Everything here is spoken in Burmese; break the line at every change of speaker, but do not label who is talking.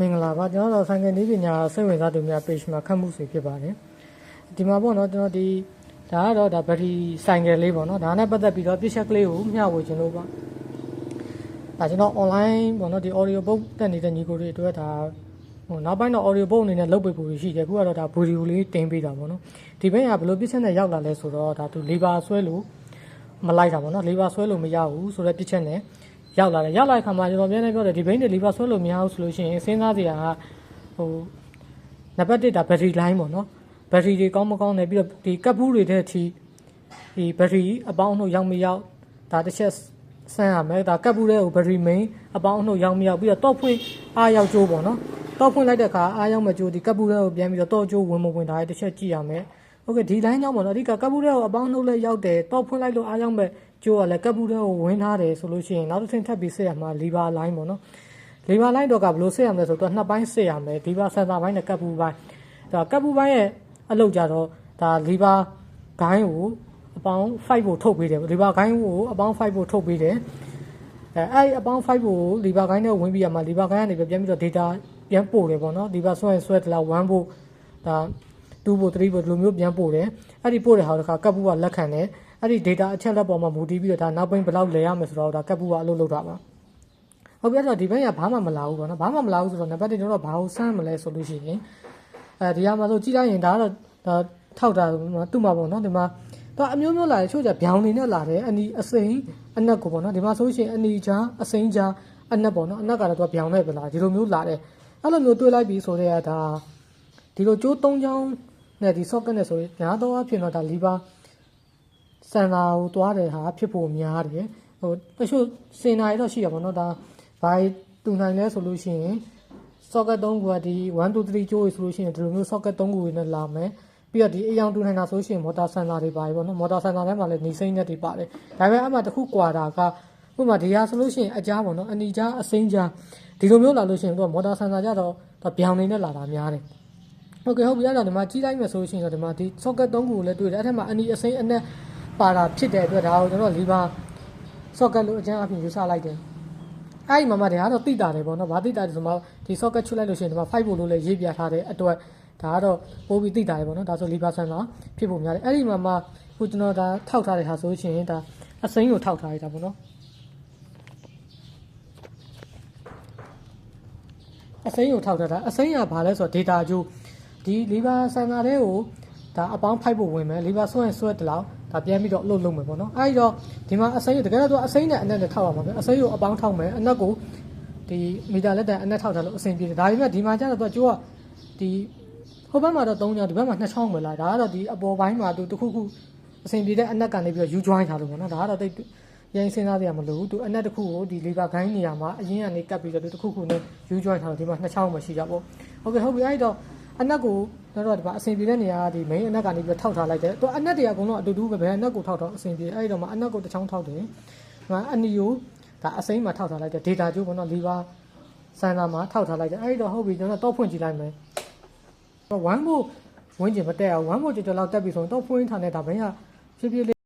မင်္ဂလာပါကျွန်တော်တို့ဆိုင်ကယ်နည်းပညာစိတ်ဝင်စားသူများ page မှာခတ်မှုဆွေဖြစ်ပါတယ်ဒီမှာပေါ့နော်ကျွန်တော်ဒီဒါကတော့ဒါဘက်ထရီဆိုင်ကယ်လေးပေါ့နော်ဒါနဲ့ပတ်သက်ပြီးတော့ပြည့်ချက်ကလေးကိုမျှဝေခြင်းလို့ပါဒါကျွန်တော် online ပေါ့နော်ဒီ audio book တက်နေတဲ့ညီကိုတွေအတွက်ဒါဟိုနောက်ပိုင်းတော့ audio book အနေနဲ့လုပ်ပေးဖို့ရှိတယ်အခုကတော့ဒါ video လေးတင်ပေးတာပေါ့နော်ဒီဘက်ကဘယ်လိုပြည့်ချက်နဲ့ရောက်လာလဲဆိုတော့ဒါသူ labor ဆွဲလို့မလိုက်တာပေါ့နော် labor ဆွဲလို့မရဘူးဆိုတော့ပြည့်ချက်နဲ့ ရောက်လာတယ်ရောက်လာတဲ့ခါမှာကျွန်တော်ပြန်နေပြောတယ်ဒီဘိန်းတွေ labor ဆွဲလို့မရဘူးဆိုလို့ရှိရင်စဉ်းစားစရာကဟိုနံပါတ်1ဒါ battery line ပေါ့နော် battery တွေကောင်းမကောင်းနေပြီးတော့ဒီကပ်ဘူးတွေတဲ့အထိဒီ battery အပေါင်းအနှုတ်ရောက်မရောက်ဒါတစ်ချက်ဆန်းရမယ်ဒါကပ်ဘူးတဲ့ကို battery main အပေါင်းအနှုတ်ရောက်မရောက်ပြီးတော့တော့ဖွင့်အားရောက်ကြိုးပေါ့နော်တော့ဖွင့်လိုက်တဲ့အခါအားရောက်မကြိုးဒီကပ်ဘူးတဲ့ကိုပြန်ပြီးတော့တော့ကြိုးဝင်မဝင်ဒါတွေတစ်ချက်ကြည့်ရမယ်โอเคဒီ line ကြောင့်ပေါ့နော်အဓိကကပ်ဘူးတဲ့ကိုအပေါင်းအနှုတ်လည်းရောက်တယ်တော့ဖွင့်လိုက်လို့အားရောက်မဲ့ ကြိုးကလည်းကပ်ဘူးတဲ့ကိုဝင်ထားတယ်ဆိုလို့ရှိရင်နောက်တစ်ဆင့်ထပ်ပြီးဆက်ရမှာ lever line ပေါ့နော် lever line တော့ကဘယ်လိုဆက်ရမလဲဆိုတော့နှစ်ပိုင်းဆက်ရမယ် lever sensor ဘိုင်းနဲ့ကပ်ဘူးဘိုင်းဒါကပ်ဘူးဘိုင်းရဲ့အလုပ်ကြတော့ဒါ lever ဂိုင်းကိုအပေါင်း5ကိုထုတ်ပေးတယ် lever ဂိုင်းကိုအပေါင်း5ကိုထုတ်ပေးတယ်အဲအဲ့ဒီအပေါင်း5ကို lever ဂိုင်းနဲ့ဝင်ပြီးရမှာ lever ဂိုင်းကနေပြန်ပြီးတော့ data ပြန်ပို့တယ်ပေါ့နော် lever ဆွဲရင်ဆွဲတယ်လား1ဖို့ဒါ2ဖို့3ဖို့ဒီလိုမျိုးပြန်ပို့တယ်အဲ့ဒီပို့တဲ့ဟာတခါကပ်ဘူးကလက်ခံတယ် အဲ့ဒီ data အချက်လက်ပေါ်မှာမူတည်ပြီးတော့ဒါနောက်ပိုင်းဘယ်လောက်လဲရမယ်ဆိုတော့ဒါကပ်ဘူးကအလုပ်လုပ်တာပါဟုတ်ပြီအဲ့တော့ဒီဘက်ကဘာမှမလာဘူးပေါ့နော်ဘာမှမလာဘူးဆိုတော့နံပါတ်1ကျွန်တော်တို့ဘာကိုစမ်းမလဲဆိုလို့ရှိရင်အဲဒီဟာမှာဆိုကြည့်လိုက်ရင်ဒါကတော့ဒါထောက်တာသူ့မှာပေါ့နော်ဒီမှာတော့အမျိုးမျိုးလာတယ်ချို့ကြဗျောင်နေနဲ့လာတယ်အနီအစိမ်းအနက်ကိုပေါ့နော်ဒီမှာဆိုလို့ရှိရင်အနီချာအစိမ်းချာအနက်ပေါ့နော်အနက်ကတော့သူကဗျောင်နဲ့ပဲလာဒီလိုမျိုးလာတယ်အဲ့လိုမျိုးတွေးလိုက်ပြီးဆိုတော့ဒါဒီလိုကျိုး၃ချောင်းနဲ့ဒီ socket နဲ့ဆိုရင်ညာတော့အဖြစ်တော့ဒါ lever စံသာကိုတွားတယ်ဟာဖြစ်ဖို့များတယ်ဟိုတချို့စင်နာရီတော့ရှိရပါတော့ဒါဘာတူနိုင်လဲဆိုလို့ရှိရင် socket 3ခုကဒီ1 2 3ကျိုးရဆိုလို့ရှိရင်ဒီလိုမျိုး socket 3ခုနဲ့လာမယ်ပြီးတော့ဒီအယောင်တူနိုင်တာဆိုရှင် motor sensor တွေပါတယ်ပေါ့နော် motor sensor ထဲမှာလည်းနေစိမ့်နဲ့တွေပါတယ်ဒါပေမဲ့အမှတစ်ခုကွာတာကဥပမာဒီဟာဆိုလို့ရှိရင်အကြားပေါ့နော်အနီကြားအစိမ်းကြားဒီလိုမျိုးလာလို့ရှိရင်တော့ motor sensor ကြတော့ဒါဗျောင်နေနဲ့လာတာများတယ်ဟုတ်ကဲ့ဟုတ်ပြီအဲ့တော့ဒီမှာကြီးလိုက်မယ်ဆိုလို့ရှိရင်တော့ဒီမှာဒီ socket 3ခုကိုလည်းတွေ့တယ်အဲ့ထက်မှာအနီအစိမ်းအနက် ပါတာဖြစ်တဲ့အတွက်ဒါကိုကျွန်တော် lever socket လို့အကျန်းအပြင်ယူဆလိုက်တယ်အဲ့ဒီမှာမှတည်းကတော့တိတာတယ်ပေါ့နော်။ဘာတိတာတယ်ဆိုမှဒီ socket ချွတ်လိုက်လို့ရှိရင်ဒီမှာ5 volt လို့လည်းရေးပြထားတဲ့အတွက်ဒါကတော့ပို့ပြီးတိတာတယ်ပေါ့နော်။ဒါဆို lever sensor ဖြစ်ဖို့များတယ်။အဲ့ဒီမှာမှခုကျွန်တော်ဒါထောက်ထားတဲ့ဟာဆိုရှင်ဒါအစိမ်းကိုထောက်ထားရတာပေါ့နော်။အစိမ်းကိုထောက်ထားတာအစိမ်းကဘာလဲဆိုတော့ data ကျိုးဒီ lever sensor တွေကိုဒါအပေါင်းဖိုက်ဖို့ဝင်မယ် lever ဆွဲရင်ဆွဲတလောက် ဒါပြန်ပြီးတော့အလုပ်လုပ်မယ်ပေါ့နော်အဲဒီတော့ဒီမှာအစိမ်းကိုတကယ်တော့အစိမ်းနဲ့အနက်နဲ့ထောက်ရမှာပဲအစိမ်းကိုအပေါင်းထောက်မယ်အနက်ကိုဒီမီတာလက်တန်အနက်ထောက်ထားလို့အဆင်ပြေတယ်ဒါပေမဲ့ဒီမှာကျတော့သူကကျိုးကဒီဟိုဘက်မှာတော့3ချောင်းဒီဘက်မှာ2ချောင်းပဲလားဒါကတော့ဒီအပေါ်ပိုင်းမှာသူတစ်ခုခုအဆင်ပြေတဲ့အနက်ကနေပြီးတော့ U join ထားလို့ပေါ့နော်ဒါကတော့တိတ်ရိုင်းစဉ်းစားရမလို့သူအနက်တစ်ခုကိုဒီ lever ဂိုင်းနေရာမှာအရင်ကနေကပ်ပြီးတော့တစ်ခုခုနဲ့ U join ထားလို့ဒီမှာ2ချောင်းပဲရှိကြပေါ့ဟုတ်ကဲ့ဟုတ်ပြီအဲဒီတော့ အနက်ကိုတော့ဒီမှာအဆင်ပြေတဲ့နေရာကဒီ main အနက်ကနေပြီးတော့ထောက်ထားလိုက်တယ်သူအနက်တွေကအကုန်လုံးအတူတူပဲဘယ်အနက်ကိုထောက်တော့အဆင်ပြေအဲဒီတော့မှအနက်ကိုတစ်ချောင်းထောက်တယ်ဒီမှာအနီကိုဒါအစိမ်းမှာထောက်ထားလိုက်တယ် data ကျိုးပေါ့နော် lever စမ်းသာမှာထောက်ထားလိုက်တယ်အဲဒီတော့ဟုတ်ပြီကျွန်တော်တော့ဖွင့်ကြည့်လိုက်မယ်1ဘို့ဝင်းကျင်မတက်အောင်1ဘို့ကြွကြွလောက်တက်ပြီဆိုရင်တော့ဖွင့်ထားတဲ့ဒါဘင်းကဖြည်းဖြည်းလေး